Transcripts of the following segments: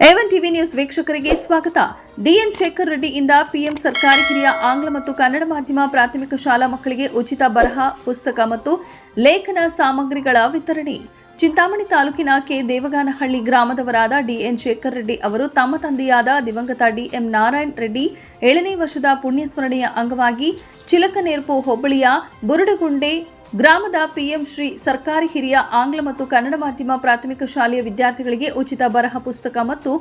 A one TV news ವೀಕ್ಷಕರಿಗೆ ಸ್ವಾಗತ. D N Shekhar ರೆಡ್ಡಿಯಿಂದ PM ಸರ್ಕಾರಿ ಹಿರಿಯ ಆಂಗ್ಲ ಮತ್ತು ಕನ್ನಡ ಮಾಧ್ಯಮ ಪ್ರಾಥಮಿಕ ಶಾಲಾ ಮಕ್ಕಳಿಗೆ ಉಚಿತ ಬರಹ, ಪುಸ್ತಕ ಮತ್ತು ಲೇಖನ ಸಾಮಗ್ರಿಗಳ ವಿತರಣೆ. ಚಿಂತಾಮಣಿ ತಾಲೂಕಿನ ಕೆ ದೇವಗಾನಹಳ್ಳಿ ಗ್ರಾಮದವರಾದ ಡಿಎನ್ ಶೇಖರ್ ರೆಡ್ಡಿ ಅವರು ತಮ್ಮ ತಂದೆಯಾದ ದಿವಂಗತ ಡಿಎಂ ನಾರಾಯಣ್ ರೆಡ್ಡಿ ಏಳನೇ ವರ್ಷದ ಪುಣ್ಯಸ್ಮರಣೆಯ ಅಂಗವಾಗಿ ಚಿಲಕನೇರ್ಪು ಹೋಬಳಿಯ ಬುರುಡಗುಂಡೆ ಗ್ರಾಮದ ಪಿಎಂ ಶ್ರೀ ಸರ್ಕಾರಿ ಹಿರಿಯ ಆಂಗ್ಲ ಮತ್ತು ಕನ್ನಡ ಮಾಧ್ಯಮ ಪ್ರಾಥಮಿಕ ಶಾಲೆಯ ವಿದ್ಯಾರ್ಥಿಗಳಿಗೆ ಉಚಿತ ಬರಹ ಪುಸ್ತಕ ಮತ್ತು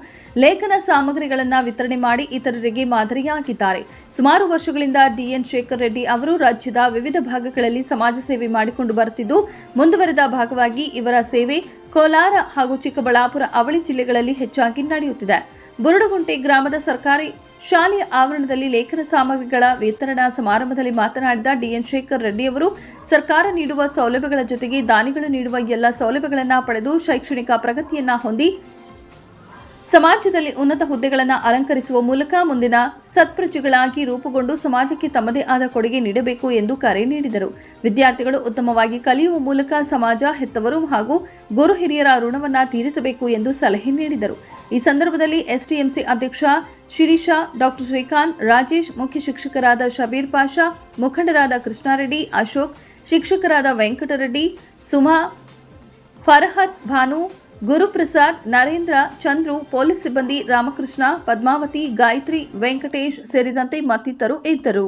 ಲೇಖನ ಸಾಮಗ್ರಿಗಳನ್ನು ವಿತರಣೆ ಮಾಡಿ ಇತರರಿಗೆ ಮಾದರಿಯಾಗಿದ್ದಾರೆ ಸುಮಾರು ವರ್ಷಗಳಿಂದ ಡಿಎನ್ ಶೇಖರ್ ರೆಡ್ಡಿ ಅವರು ರಾಜ್ಯದ ವಿವಿಧ ಭಾಗಗಳಲ್ಲಿ ಸಮಾಜ ಸೇವೆ ಮಾಡಿಕೊಂಡು ಬರುತ್ತಿದ್ದು, ಮುಂದುವರೆದ ಭಾಗವಾಗಿ ಇವರ ಸೇವೆ ಕೋಲಾರ ಹಾಗೂ ಚಿಕ್ಕಬಳ್ಳಾಪುರ ಅವಳಿ ಜಿಲ್ಲೆಗಳಲ್ಲಿ ಹೆಚ್ಚಾಗಿ ನಡೆಯುತ್ತಿದೆ. ಬುರುಡಗುಂಟೆ ಗ್ರಾಮದ ಸರ್ಕಾರಿ ಶಾಲೆಯ ಆವರಣದಲ್ಲಿ ಲೇಖನ ಸಾಮಗ್ರಿಗಳ ವಿತರಣಾ ಸಮಾರಂಭದಲ್ಲಿ ಮಾತನಾಡಿದ ಡಿಎನ್ ಶೇಖರ್ ರೆಡ್ಡಿ ಅವರು, ಸರ್ಕಾರ ನೀಡುವ ಸೌಲಭ್ಯಗಳ ಜೊತೆಗೆ ದಾನಿಗಳು ನೀಡುವ ಎಲ್ಲ ಸೌಲಭ್ಯಗಳನ್ನು ಪಡೆದು ಶೈಕ್ಷಣಿಕ ಪ್ರಗತಿಯನ್ನ ಹೊಂದಿ ಸಮಾಜದಲ್ಲಿ ಉನ್ನತ ಹುದ್ದೆಗಳನ್ನು ಅಲಂಕರಿಸುವ ಮೂಲಕ ಮುಂದಿನ ಸತ್ಪ್ರಜೆಗಳಾಗಿ ರೂಪುಗೊಂಡು ಸಮಾಜಕ್ಕೆ ತಮ್ಮದೇ ಆದ ಕೊಡುಗೆ ನೀಡಬೇಕು ಎಂದು ಕರೆ ನೀಡಿದರು. ವಿದ್ಯಾರ್ಥಿಗಳು ಉತ್ತಮವಾಗಿ ಕಲಿಯುವ ಮೂಲಕ ಸಮಾಜ ಹೆತ್ತವರು ಹಾಗೂ ಗುರು ಹಿರಿಯರ ಋಣವನ್ನು ತೀರಿಸಬೇಕು ಎಂದು ಸಲಹೆ ನೀಡಿದರು. ಈ ಸಂದರ್ಭದಲ್ಲಿ ಎಸ್ಟಿಎಂಸಿ ಅಧ್ಯಕ್ಷ ಶಿರೀಷಾ ಡಾಕ್ಟರ್ ಶ್ರೀಕಾಂತ್, ರಾಜೇಶ್, ಮುಖ್ಯ ಶಿಕ್ಷಕರಾದ ಶಬೀರ್ ಪಾಷಾ, ಮುಖಂಡರಾದ ಕೃಷ್ಣಾರೆಡ್ಡಿ, ಅಶೋಕ್, ಶಿಕ್ಷಕರಾದ ವೆಂಕಟರೆಡ್ಡಿ, ಸುಮಾ, ಫರಹತ್, ಭಾನು ಗುರುಪ್ರಸಾದ್ ನರೇಂದ್ರ ಚಂದ್ರು ಪೊಲೀಸ್ ಸಿಬ್ಬಂದಿ ರಾಮಕೃಷ್ಣ ಪದ್ಮಾವತಿ ಗಾಯತ್ರಿ ವೆಂಕಟೇಶ್ ಸೇರಿದಂತೆ ಮತ್ತಿತರು ಇದ್ದರು.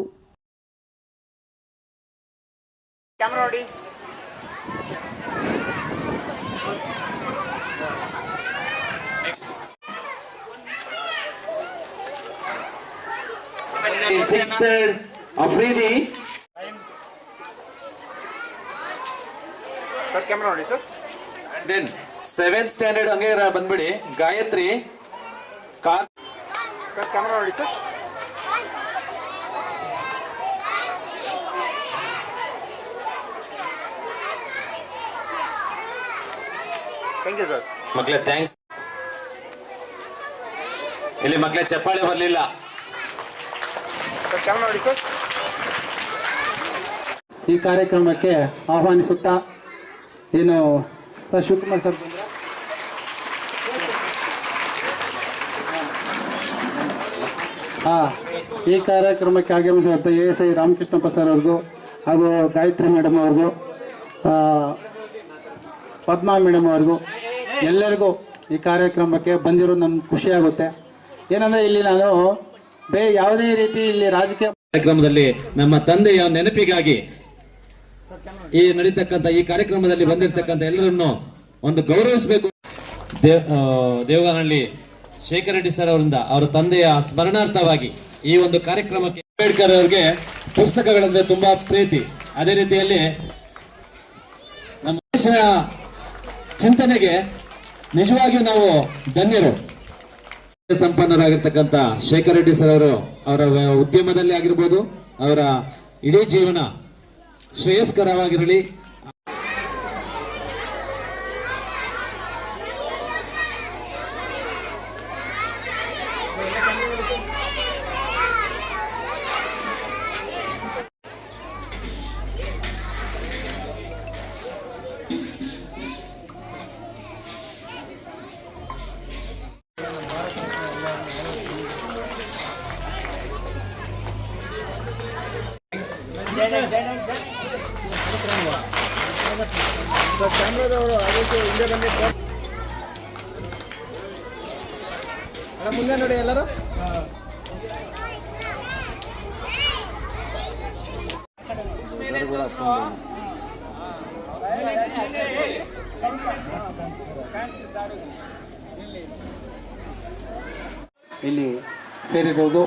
ಕ್ಯಾಮ್ರಾ ನೋಡಿ. Sixth Afridi, ಸರ್ ಕ್ಯಾಮ್ರಾ ನೋಡಿ ಸರ್ then. Seventh ಸ್ಟ್ಯಾಂಡರ್ಡ್ ಹಂಗೆ ಬಂದ್ಬಿಡಿ. ಗಾಯತ್ರಿ. ಕಾರ್ ನೋಡಿ sir. Thank you sir thanks ಇಲ್ಲಿ ಮಕ್ಳೇ ಚಪ್ಪಾಳೆ ಬರ್ಲಿಲ್ಲ. ನೋಡಿ ಸರ್. ಈ ಕಾರ್ಯಕ್ರಮಕ್ಕೆ ಆಹ್ವಾನಿಸುತ್ತಾ ಏನು ಶಿವಕುಮಾರ್ ಸರ್ ಹಾ ಈ ಕಾರ್ಯಕ್ರಮಕ್ಕೆ ಆಗಮಿಸಿದಂಥ A S I Ramakrishnappa sir ಅವ್ರಿಗೂ ಹಾಗೂ ಗಾಯತ್ರಿ ಮೇಡಮ್ ಅವ್ರಿಗೂ ಪದ್ಮಾ ಮೇಡಮ್ ಅವ್ರಿಗೂ, ಎಲ್ಲರಿಗೂ ಈ ಕಾರ್ಯಕ್ರಮಕ್ಕೆ ಬಂದಿರೋ ನಮ್ಗೆ ಖುಷಿಯಾಗುತ್ತೆ ಏನಂದರೆ ಇಲ್ಲಿ ನಾನು ಬೇ ಯಾವುದೇ ರೀತಿ ಇಲ್ಲಿ ರಾಜಕೀಯ ಕಾರ್ಯಕ್ರಮದಲ್ಲಿ ನಮ್ಮ ತಂದೆಯ ನೆನಪಿಗಾಗಿ ಈ ನಡೀತಕ್ಕಂಥ ಈ ಕಾರ್ಯಕ್ರಮದಲ್ಲಿ ಬಂದಿರತಕ್ಕಂಥ ಎಲ್ಲರನ್ನು ಒಂದು ಗೌರವಿಸಬೇಕು. ದೇವ್ ದೇವಗಾನಹಳ್ಳಿ ಶೇಖರ್ ರೆಡ್ಡಿ ಸರ್ ಅವರಿಂದ ಅವರ ತಂದೆಯ ಸ್ಮರಣಾರ್ಥವಾಗಿ ಈ ಒಂದು ಕಾರ್ಯಕ್ರಮಕ್ಕೆ ಅಂಬೇಡ್ಕರ್ ಅವರಿಗೆ ಪುಸ್ತಕಗಳಂದ್ರೆ ತುಂಬಾ ಪ್ರೀತಿ. ಅದೇ ರೀತಿಯಲ್ಲಿ ನಮ್ಮ ದೇಶದ ಚಿಂತನೆಗೆ ನಿಜವಾಗಿಯೂ ನಾವು ಧನ್ಯರು. ಸಂಪನ್ನರಾಗಿರ್ತಕ್ಕಂಥ ಶೇಖರ್ ರೆಡ್ಡಿ ಸರ್ ಅವರು ಅವರ ಉದ್ಯಮದಲ್ಲಿ ಆಗಿರ್ಬೋದು, ಅವರ ಇಡೀ ಜೀವನ ಶ್ರೇಯಸ್ಕರವಾಗಿರಲಿ. ಕ್ಯಾಮ್ರಾದವರು ಅದಕ್ಕೆ ಹಿಂದೆ ಬನ್ನಿ ಅಣ್ಣ ಮುಂದೆ ನೋಡಿ ಎಲ್ಲರೂ ಇಲ್ಲಿ ಸೇರಿರೋದು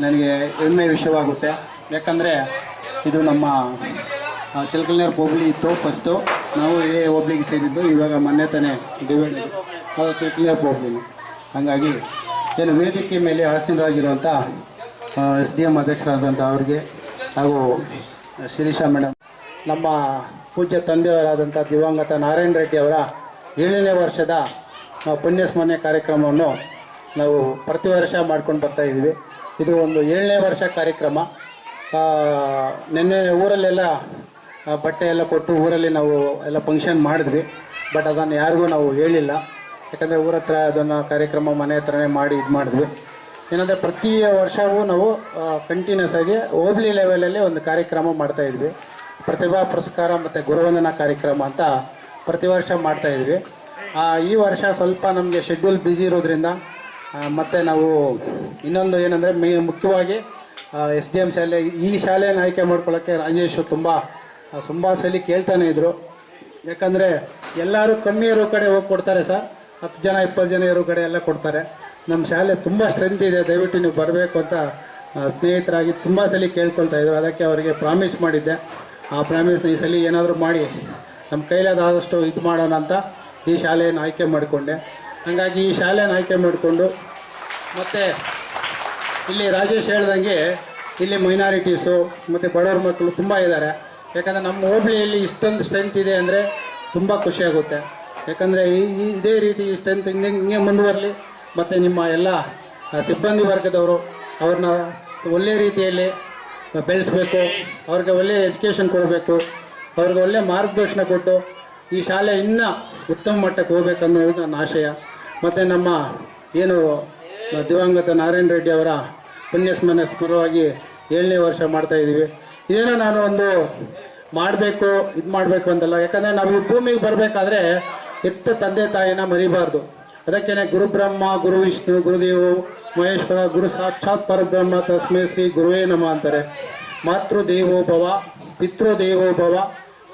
ನನಗೆ ಹೆಮ್ಮೆ ವಿಷಯವಾಗುತ್ತೆ. ಯಾಕಂದರೆ ಇದು ನಮ್ಮ ಚಿಲ್ಕಲ್ನೇರ್ ಹೋಬಳಿ ಇತ್ತು ಫಸ್ಟು ನಾವು ಎ ಹೋಬ್ಳಿಗೆ ಸೇರಿದ್ದು, ಇವಾಗ ಮೊನ್ನೆ ತಾನೇ ಡಿವೈಡ್ ಚಿಲ್ಕಲ್ನೇರ್ ಹೋಬ್ಳಿನು ಹಾಗಾಗಿ ಏನು ವೇದಿಕೆ ಮೇಲೆ ಆಸೀನರಾಗಿರುವಂಥ ಎಸ್ ಡಿ ಎಂ ಅಧ್ಯಕ್ಷರಾದಂಥ ಅವ್ರಿಗೆ ಹಾಗೂ ಶಿರೀಷಾ ಮೇಡಮ್ ನಮ್ಮ ಪೂಜ್ಯ ತಂದೆಯವರಾದಂಥ ದಿವಂಗತ ನಾರಾಯಣ ರೆಡ್ಡಿ ಅವರ ಏಳನೇ ವರ್ಷದ ಪುಣ್ಯಸ್ಮರಣೆ ಕಾರ್ಯಕ್ರಮವನ್ನು ನಾವು ಪ್ರತಿ ವರ್ಷ ಮಾಡ್ಕೊಂಡು ಬರ್ತಾ ಇದ್ದೀವಿ ಇದು ಒಂದು ಏಳನೇ ವರ್ಷ ಕಾರ್ಯಕ್ರಮ. ನಿನ್ನೆ ಊರಲ್ಲೆಲ್ಲ ಬಟ್ಟೆ ಎಲ್ಲ ಕೊಟ್ಟು ಊರಲ್ಲಿ ನಾವು ಎಲ್ಲ ಫಂಕ್ಷನ್ ಮಾಡಿದ್ವಿ. ಬಟ್ ಅದನ್ನು ಯಾರಿಗೂ ನಾವು ಹೇಳಿಲ್ಲ. ಯಾಕಂದರೆ ಊರ ಹತ್ರ ಅದನ್ನು ಕಾರ್ಯಕ್ರಮ ಮನೆ ಹತ್ರನೇ ಮಾಡಿ ಇದು ಮಾಡಿದ್ವಿ. ಏನಂದರೆ ಪ್ರತಿ ವರ್ಷವೂ ನಾವು ಕಂಟಿನ್ಯೂಸ್ ಆಗಿ ಹೋಬ್ಳಿ ಲೆವೆಲಲ್ಲಿ ಒಂದು ಕಾರ್ಯಕ್ರಮ ಮಾಡ್ತಾಯಿದ್ವಿ ಪ್ರತಿಭಾ ಪುರಸ್ಕಾರ ಮತ್ತು ಗುರುವಂದನಾ ಕಾರ್ಯಕ್ರಮ ಅಂತ ಪ್ರತಿ ವರ್ಷ ಮಾಡ್ತಾಯಿದ್ವಿ ಈ ವರ್ಷ ಸ್ವಲ್ಪ ನಮಗೆ ಶೆಡ್ಯೂಲ್ ಬ್ಯುಸಿ ಇರೋದ್ರಿಂದ ಮತ್ತು ನಾವು ಇನ್ನೊಂದು ಏನಂದರೆ ಮೇ ಮುಖ್ಯವಾಗಿ ಎಸ್ ಡಿ ಎಂ ಶಾಲೆ ಈ ಶಾಲೆಯನ್ನು ಆಯ್ಕೆ ಮಾಡ್ಕೊಳ್ಳೋಕ್ಕೆ ರಾಜೇಶು ತುಂಬ ತುಂಬ ಸಲ ಕೇಳ್ತಾನೆ ಇದ್ದರು ಯಾಕಂದರೆ ಎಲ್ಲರೂ ಕಮ್ಮಿ ಇರೋ ಕಡೆ ಹೋಗಿ ಕೊಡ್ತಾರೆ ಸರ್. ಹತ್ತು ಜನ, ಇಪ್ಪತ್ತು ಜನ ಇರೋ ಕಡೆ ಎಲ್ಲ ಕೊಡ್ತಾರೆ. ನಮ್ಮ ಶಾಲೆ ತುಂಬ ಸ್ಟ್ರೆಂತ್ ಇದೆ. ದಯವಿಟ್ಟು ನೀವು ಬರಬೇಕು ಅಂತ ಸ್ನೇಹಿತರಾಗಿ ತುಂಬ ಸಲ ಕೇಳ್ಕೊಳ್ತಾ ಇದ್ರು. ಅದಕ್ಕೆ ಅವರಿಗೆ ಪ್ರಾಮಿಸ್ ಮಾಡಿದ್ದೆ. ಆ ಪ್ರಾಮಿಸ್ನ ಈ ಸಲ ಏನಾದರೂ ಮಾಡಿ ನಮ್ಮ ಕೈಲಾದಷ್ಟು ಇದು ಮಾಡೋಣ ಅಂತ ಈ ಶಾಲೆಯನ್ನು ಆಯ್ಕೆ ಮಾಡಿಕೊಂಡೆ. ಹಾಗಾಗಿ ಈ ಶಾಲೆಯನ್ನು ಆಯ್ಕೆ ಮಾಡಿಕೊಂಡು ಮತ್ತು ಇಲ್ಲಿ ರಾಜೇಶ್ ಹೇಳ್ದಂಗೆ ಇಲ್ಲಿ ಮೈನಾರಿಟೀಸು ಮತ್ತು ಬಡವ್ರ ಮಕ್ಕಳು ತುಂಬ ಇದ್ದಾರೆ ಯಾಕಂದರೆ ನಮ್ಮ ಹೋಬಳಿಯಲ್ಲಿ ಇಷ್ಟೊಂದು ಸ್ಟ್ರೆಂತ್ ಇದೆ ಅಂದರೆ ತುಂಬ ಖುಷಿಯಾಗುತ್ತೆ ಯಾಕಂದರೆ ಈ ಇದೇ ರೀತಿ ಈ ಸ್ಟ್ರೆಂತ್ ಹಿಂಗೆ ಹಿಂಗೆ ಮುಂದುವರಲಿ, ಮತ್ತು ನಿಮ್ಮ ಎಲ್ಲ ಸಿಬ್ಬಂದಿ ವರ್ಗದವರು ಅವ್ರನ್ನ ಒಳ್ಳೆಯ ರೀತಿಯಲ್ಲಿ ಬೆಳೆಸಬೇಕು, ಅವ್ರಿಗೆ ಒಳ್ಳೆ ಎಜುಕೇಷನ್ ಕೊಡಬೇಕು, ಅವ್ರಿಗೆ ಒಳ್ಳೆ ಮಾರ್ಗದರ್ಶನ ಕೊಟ್ಟು ಈ ಶಾಲೆ ಇನ್ನೂ ಉತ್ತಮ ಮಟ್ಟಕ್ಕೆ ಹೋಗ್ಬೇಕನ್ನೋದು ನನ್ನ ಆಶಯ. ಮತ್ತು ನಮ್ಮ ಏನು ದಿವಂಗತ ನಾರಾಯಣ ರೆಡ್ಡಿ ಅವರ ಪುಣ್ಯಸ್ಮರಣ ಸ್ಮರವಾಗಿ ಏಳನೇ ವರ್ಷ ಮಾಡ್ತಾ ಇದ್ದೀವಿ ಇದೇನೋ ನಾನು ಒಂದು ಮಾಡಬೇಕು, ಇದು ಮಾಡಬೇಕು ಅಂತಲ್ಲ ಯಾಕಂದರೆ ನಾವು ಈ ಭೂಮಿಗೆ ಬರಬೇಕಾದ್ರೆ ಎತ್ತ ತಂದೆ ತಾಯಿನ ಮರಿಬಾರ್ದು. ಅದಕ್ಕೇನೆ ಗುರು ಬ್ರಹ್ಮ, ಗುರು ವಿಷ್ಣು ಗುರುದೇವು ಮಹೇಶ್ವರ, ಗುರು ಸಾಕ್ಷಾತ್ ಪರಬ್ರಹ್ಮ, ತಸ್ಮೈ ಶ್ರೀ ಗುರುವೇ ನಮ ಅಂತಾರೆ. ಮಾತೃ ದೇವೋಭವ ಪಿತೃ ದೇವೋಭವ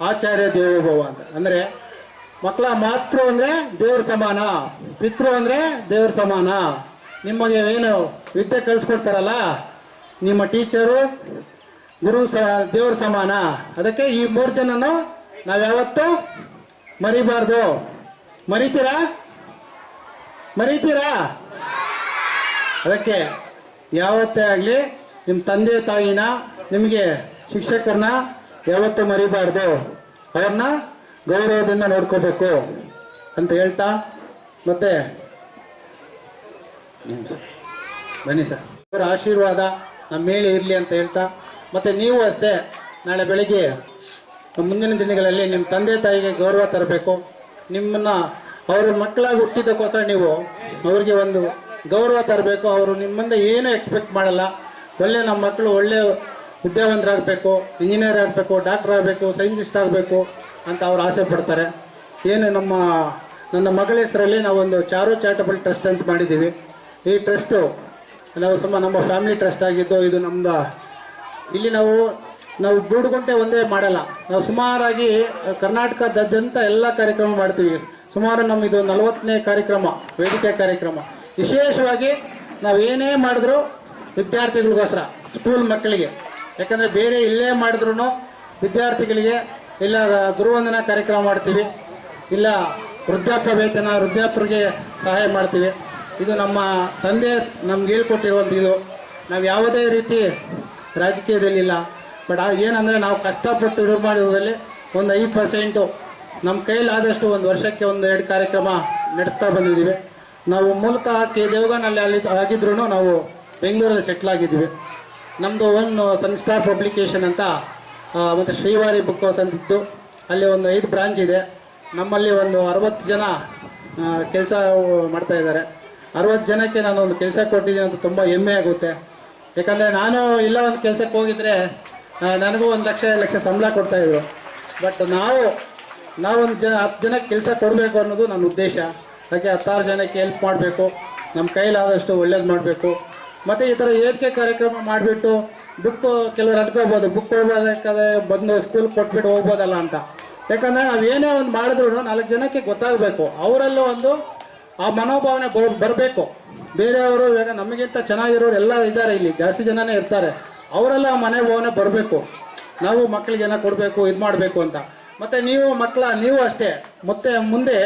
ಆಚಾರ್ಯ ದೇವೋಭವ ಅಂತ ಅಂದರೆ ಮಕ್ಕಳ ಮಾತೃ ಅಂದರೆ ದೇವ್ರ ಸಮಾನ, ಪಿತೃ ಅಂದರೆ ದೇವ್ರ ಸಮಾನ. ನಿಮಗೆ ಏನು ವಿದ್ಯೆ ಕಲಿಸ್ಕೊಡ್ತಾರಲ್ಲ ನಿಮ್ಮ ಟೀಚರು, ಗುರು ಸ, ದೇವ್ರ ಸಮಾನ. ಅದಕ್ಕೆ ಈ ಮೂರು ಜನನು ನಾವು ಯಾವತ್ತೂ ಮರಿಬಾರ್ದು. ಮರಿತೀರಾ? ಮರಿತೀರಾ? ಅದಕ್ಕೆ ಯಾವತ್ತೇ ಆಗಲಿ ನಿಮ್ಮ ತಂದೆ ತಾಯಿನ, ನಿಮಗೆ ಶಿಕ್ಷಕರನ್ನ ಯಾವತ್ತೂ ಮರಿಬಾರ್ದು. ಅವ್ರನ್ನ ಗೌರವದಿಂದ ನೋಡ್ಕೋಬೇಕು ಅಂತ ಹೇಳ್ತಾ ಮತ್ತೆ. ಬನ್ನಿ ಸರ್. ಅವರ ಆಶೀರ್ವಾದ ನಮ್ಮ ಮೇಲೆ ಇರಲಿ ಅಂತ ಹೇಳ್ತಾ, ಮತ್ತೆ ನೀವು ಅಷ್ಟೇ ನಾಳೆ ಬೆಳಿಗ್ಗೆ ಮುಂದಿನ ದಿನಗಳಲ್ಲಿ ನಿಮ್ಮ ತಂದೆ ತಾಯಿಗೆ ಗೌರವ ತರಬೇಕು. ನಿಮ್ಮನ್ನು ಅವರು ಮಕ್ಕಳಾಗಿ ಹುಟ್ಟಿದ್ದಕ್ಕೋಸ್ಕರ ನೀವು ಅವ್ರಿಗೆ ಒಂದು ಗೌರವ ತರಬೇಕು. ಅವರು ನಿಮ್ಮಿಂದ ಏನೂ ಎಕ್ಸ್ಪೆಕ್ಟ್ ಮಾಡಲ್ಲ. ಒಳ್ಳೆ ನಮ್ಮ ಮಕ್ಕಳು ಒಳ್ಳೆ ವಿದ್ಯಾವಂತರಾಗಬೇಕು ಇಂಜಿನಿಯರ್ ಆಗಬೇಕು ಡಾಕ್ಟರ್ ಆಗಬೇಕು ಸೈಂಟಿಸ್ಟ್ ಆಗಬೇಕು ಅಂತ ಅವ್ರು ಆಸೆ ಪಡ್ತಾರೆ. ಏನು ನಮ್ಮ, ನನ್ನ ಮಗಳ ಹೆಸರಲ್ಲಿ ನಾವೊಂದು ಚಾರು ಚಾರಿಟಬಲ್ ಟ್ರಸ್ಟ್ ಅಂತ ಮಾಡಿದ್ದೀವಿ. ಈ ಟ್ರಸ್ಟು ನಾವು ಸಮ ನಮ್ಮ ಫ್ಯಾಮಿಲಿ ಟ್ರಸ್ಟ್ ಆಗಿದ್ದು ಇದು ನಮ್ಮದು ಇಲ್ಲಿ ನಾವು ನಾವು ಗೂಡುಗುಂಟೆ ಒಂದೇ ಮಾಡಲ್ಲ. ನಾವು ಸುಮಾರಾಗಿ ಕರ್ನಾಟಕದಾದ್ಯಂತ ಎಲ್ಲ ಕಾರ್ಯಕ್ರಮ ಮಾಡ್ತೀವಿ. ಸುಮಾರು ನಮ್ಮ ಇದು ನಲವತ್ತನೇ ಕಾರ್ಯಕ್ರಮ, ವೇದಿಕೆ ಕಾರ್ಯಕ್ರಮ. ವಿಶೇಷವಾಗಿ ನಾವು ಏನೇ ಮಾಡಿದ್ರು ವಿದ್ಯಾರ್ಥಿಗಳಿಗೋಸ್ಕರ ಸ್ಕೂಲ್ ಮಕ್ಕಳಿಗೆ. ಯಾಕಂದರೆ ಬೇರೆ ಇಲ್ಲೇ ಮಾಡಿದ್ರು ವಿದ್ಯಾರ್ಥಿಗಳಿಗೆ ಇಲ್ಲ ಗುರುವಂದನ ಕಾರ್ಯಕ್ರಮ ಮಾಡ್ತೀವಿ. ಇಲ್ಲ ವೃದ್ಧಾಪ್ಯ ವೇತನ, ವೃದ್ಧಾಪ್ಯರಿಗೆ ಸಹಾಯ ಮಾಡ್ತೀವಿ. ಇದು ನಮ್ಮ ತಂದೆ ನಮ್ಗೆ ಹೇಳ್ಕೊಟ್ಟಿರುವಂಥ ಇದು ನಾವು ಯಾವುದೇ ರೀತಿ ರಾಜಕೀಯದಲ್ಲಿಲ್ಲ. ಬಟ್ ಏನಂದರೆ ನಾವು ಕಷ್ಟಪಟ್ಟು ಇದು ಮಾಡಿರೋದ್ರಲ್ಲಿ ಒಂದು ಐದು ಪರ್ಸೆಂಟು ನಮ್ಮ ಕೈಲಾದಷ್ಟು ಒಂದು ವರ್ಷಕ್ಕೆ ಒಂದು ಎರಡು ಕಾರ್ಯಕ್ರಮ ನಡೆಸ್ತಾ ಬಂದಿದ್ದೀವಿ. ನಾವು ಮೂಲತಃ ಕೆ ದೇವಗನಲ್ಲಿ ಅಲ್ಲಿ ಆಗಿದ್ರೂ ನಾವು ಬೆಂಗಳೂರಲ್ಲಿ ಸೆಟ್ಲ್ ಆಗಿದ್ದೀವಿ. ನಮ್ಮದು ಒಂದು ಸನ್ ಸ್ಟಾರ್ ಪಬ್ಲಿಕೇಶನ್ ಅಂತ ಮತ್ತು ಶ್ರೀವಾರಿ ಬುಕ್ ಹೌಸ್ ಅಂತಿತ್ತು ಅಲ್ಲಿ ಒಂದು ಐದು ಬ್ರಾಂಚ್ ಇದೆ. ನಮ್ಮಲ್ಲಿ ಒಂದು ಅರವತ್ತು ಜನ ಕೆಲಸ ಮಾಡ್ತಾ ಇದ್ದಾರೆ. ಅರವತ್ತು ಜನಕ್ಕೆ ನಾನು ಒಂದು ಕೆಲಸ ಕೊಟ್ಟಿದ್ದೀನಿ ಅಂತ ತುಂಬ ಹೆಮ್ಮೆ ಆಗುತ್ತೆ. ಯಾಕಂದರೆ ನಾನು ಇಲ್ಲ ಒಂದು ಕೆಲಸಕ್ಕೆ ಹೋಗಿದ್ರೆ ನನಗೂ ಒಂದು ಲಕ್ಷ, ಎರಡು ಲಕ್ಷ ಸಂಬಳ ಕೊಡ್ತಾಯಿದ್ರು ಬಟ್ ನಾವು, ನಾವೊಂದು ಜನ, ಹತ್ತು ಜನಕ್ಕೆ ಕೆಲಸ ಕೊಡಬೇಕು ಅನ್ನೋದು ನನ್ನ ಉದ್ದೇಶ. ಹಾಗೆ ಹತ್ತಾರು ಜನಕ್ಕೆ ಹೆಲ್ಪ್ ಮಾಡಬೇಕು. ನಮ್ಮ ಕೈಲಾದಷ್ಟು ಒಳ್ಳೇದು ಮಾಡಬೇಕು. ಮತ್ತು ಈ ಥರ ಏರಿಕೆ ಕಾರ್ಯಕ್ರಮ ಮಾಡಿಬಿಟ್ಟು ಬುಕ್ಕು ಕೆಲವರು ಅನ್ಕೋಬೋದು ಬುಕ್ ಕೊಡ್ಬೋದಕ್ಕಾದ್ರೆ ಬಂದು ಸ್ಕೂಲ್ ಕೊಟ್ಬಿಟ್ಟು ಹೋಗ್ಬೋದಲ್ಲ ಅಂತ. ಯಾಕಂದರೆ ನಾವು ಏನೇ ಒಂದು ಮಾಡಿದ್ರು ನಾಲ್ಕು ಜನಕ್ಕೆ ಗೊತ್ತಾಗಬೇಕು. ಅವರಲ್ಲೂ ಒಂದು ಆ ಮನೋಭಾವನೆ ಬರಬೇಕು. ಬೇರೆಯವರು ಇವಾಗ ನಮಗಿಂತ ಚೆನ್ನಾಗಿರೋರು ಎಲ್ಲ ಇದ್ದಾರೆ ಇಲ್ಲಿ. ಜಾಸ್ತಿ ಜನನೇ ಇರ್ತಾರೆ. ಅವರೆಲ್ಲ ಆ ಮನೆ ಭಾವನೆ ಬರಬೇಕು. ನಾವು ಮಕ್ಕಳಿಗೆ ಏನೋ ಕೊಡಬೇಕು, ಇದು ಮಾಡಬೇಕು ಅಂತ. ಮತ್ತು ನೀವು ಮಕ್ಕಳ, ನೀವು ಅಷ್ಟೇ. ಮತ್ತೆ ಮುಂದೆ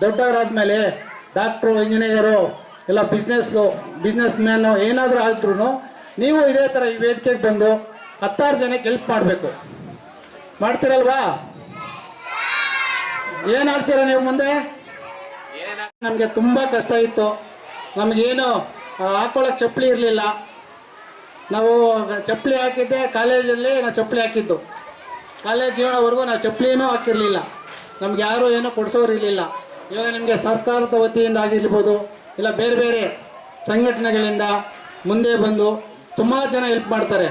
ದೊಡ್ಡವರಾದ್ಮೇಲೆ ಡಾಕ್ಟ್ರು ಇಂಜಿನಿಯರು ಎಲ್ಲ ಬಿಸ್ನೆಸ್ಸು ಬಿಸ್ನೆಸ್ ಮ್ಯಾನು ಏನಾದರೂ ಆದ್ರೂ ನೀವು ಇದೇ ಥರ ಈ ವೇದಿಕೆಗೆ ಬಂದು ಹತ್ತಾರು ಜನಕ್ಕೆ ಹೆಲ್ಪ್ ಮಾಡಬೇಕು. ಮಾಡ್ತೀರಲ್ವಾ? ಏನಾಗ್ತೀರಾ ನೀವು ಮುಂದೆ? ನಮಗೆ ತುಂಬ ಕಷ್ಟ ಇತ್ತು. ನಮಗೇನು ಹಾಕೊಳ್ಳೋಕೆ ಚಪ್ಪಲಿ ಇರಲಿಲ್ಲ. ನಾವು ಚಪ್ಪಲಿ ಹಾಕಿದ್ದೆ, ಕಾಲೇಜಲ್ಲಿ ನಾವು ಚಪ್ಪಲಿ ಹಾಕಿದ್ದು. ಕಾಲೇಜ್ ಜೀವನವರೆಗೂ ನಾವು ಚಪ್ಪಲಿನೂ ಹಾಕಿರಲಿಲ್ಲ. ನಮ್ಗೆ ಯಾರೂ ಏನೂ ಕೊಡಿಸೋರು ಇರಲಿಲ್ಲ. ಇವಾಗ ನಿಮಗೆ ಸರ್ಕಾರದ ವತಿಯಿಂದ ಆಗಿರ್ಬೋದು, ಇಲ್ಲ ಬೇರೆ ಬೇರೆ ಸಂಘಟನೆಗಳಿಂದ ಮುಂದೆ ಬಂದು ತುಂಬ ಜನ ಹೆಲ್ಪ್ ಮಾಡ್ತಾರೆ.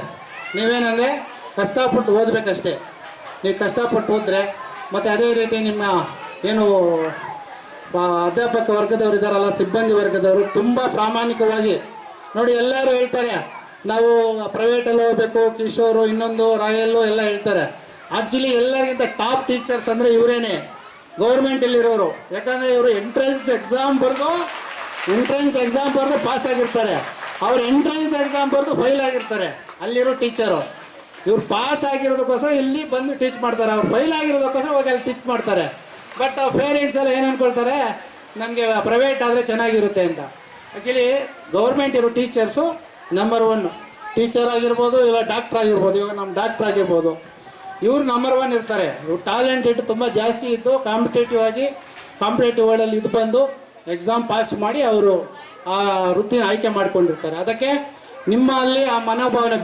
ನೀವೇನಂದರೆ, ಕಷ್ಟಪಟ್ಟು ಓದಬೇಕಷ್ಟೇ. ನೀವು ಕಷ್ಟಪಟ್ಟು ಓದ್ರೆ, ಮತ್ತು ಅದೇ ರೀತಿ ನಿಮ್ಮ, ಏನು ಅಧ್ಯಾಪಕ ವರ್ಗದವರು ಇದ್ದಾರಲ್ಲ ಸಿಬ್ಬಂದಿ ವರ್ಗದವರು, ತುಂಬ ಪ್ರಾಮಾಣಿಕವಾಗಿ. ನೋಡಿ, ಎಲ್ಲರೂ ಹೇಳ್ತಾರೆ, ನಾವು ಪ್ರೈವೇಟಲ್ಲಿ ಹೋಗ್ಬೇಕು, ಕಿಶೋರು, ಇನ್ನೊಂದು, ರಾಯಲ್ಲು ಎಲ್ಲ ಹೇಳ್ತಾರೆ. ಆ್ಯಕ್ಚುಲಿ ಎಲ್ಲರಿಗಿಂತ ಟಾಪ್ ಟೀಚರ್ಸ್ ಅಂದರೆ ಇವರೇನೆ. ಗೌರ್ಮೆಂಟಲ್ಲಿರೋರು ಯಾಕಂದರೆ ಇವರು ಎಂಟ್ರೆನ್ಸ್ ಎಕ್ಸಾಮ್ ಬರೆದು ಎಂಟ್ರೆನ್ಸ್ ಎಕ್ಸಾಮ್ ಬರೆದು ಪಾಸ್ ಆಗಿರ್ತಾರೆ. ಅವ್ರು ಎಂಟ್ರೆನ್ಸ್ ಎಕ್ಸಾಮ್ ಬರೆದು ಫೈಲ್ ಆಗಿರ್ತಾರೆ. ಅಲ್ಲಿರೋ ಟೀಚರು ಇವ್ರು ಪಾಸ್ ಆಗಿರೋದಕ್ಕೋಸ್ಕರ ಇಲ್ಲಿ ಬಂದು ಟೀಚ್ ಮಾಡ್ತಾರೆ. ಅವ್ರು ಫೈಲ್ ಆಗಿರೋದಕ್ಕೋಸ್ಕರ ಹೋಗಿ ಅಲ್ಲಿ ಟೀಚ್ ಮಾಡ್ತಾರೆ. ಬಟ್ ಪೇರೆಂಟ್ಸ್ ಎಲ್ಲ ಏನು ಅನ್ಕೊಳ್ತಾರೆ? ನಮಗೆ ಪ್ರೈವೇಟ್ ಆದರೆ ಚೆನ್ನಾಗಿರುತ್ತೆ ಅಂತ. ಆ್ಯಕ್ಚುಲಿ ಗೌರ್ಮೆಂಟ್ ಇರೋ ಟೀಚರ್ಸು ನಂಬರ್ ಒನ್ ಟೀಚರ್ ಆಗಿರ್ಬೋದು ಇಲ್ಲ ಡಾಕ್ಟ್ರ್ ಆಗಿರ್ಬೋದು, ಇವಾಗ ನಮ್ಮ ಡಾಕ್ಟ್ರ್ ಆಗಿರ್ಬೋದು. ಇವರು ನಂಬರ್ ಒನ್ ಇರ್ತಾರೆ. ಇವ್ರು ಟ್ಯಾಲೆಂಟೆಡ್ ತುಂಬ ಜಾಸ್ತಿ ಇದ್ದು ಕಾಂಪಿಟೇಟಿವ್ ಆಗಿ ಕಾಂಪಿಟೇಟಿವ್ ವರ್ಲ್ಡಲ್ಲಿ ಇದು ಬಂದು ಎಕ್ಸಾಮ್ ಪಾಸ್ ಮಾಡಿ ಅವರು ಆ ವೃತ್ತಿನ ಆಯ್ಕೆ ಮಾಡ್ಕೊಂಡಿರ್ತಾರೆ. ಅದಕ್ಕೆ ನಿಮ್ಮಲ್ಲಿ ಆ ಮನೋಭಾವನೆ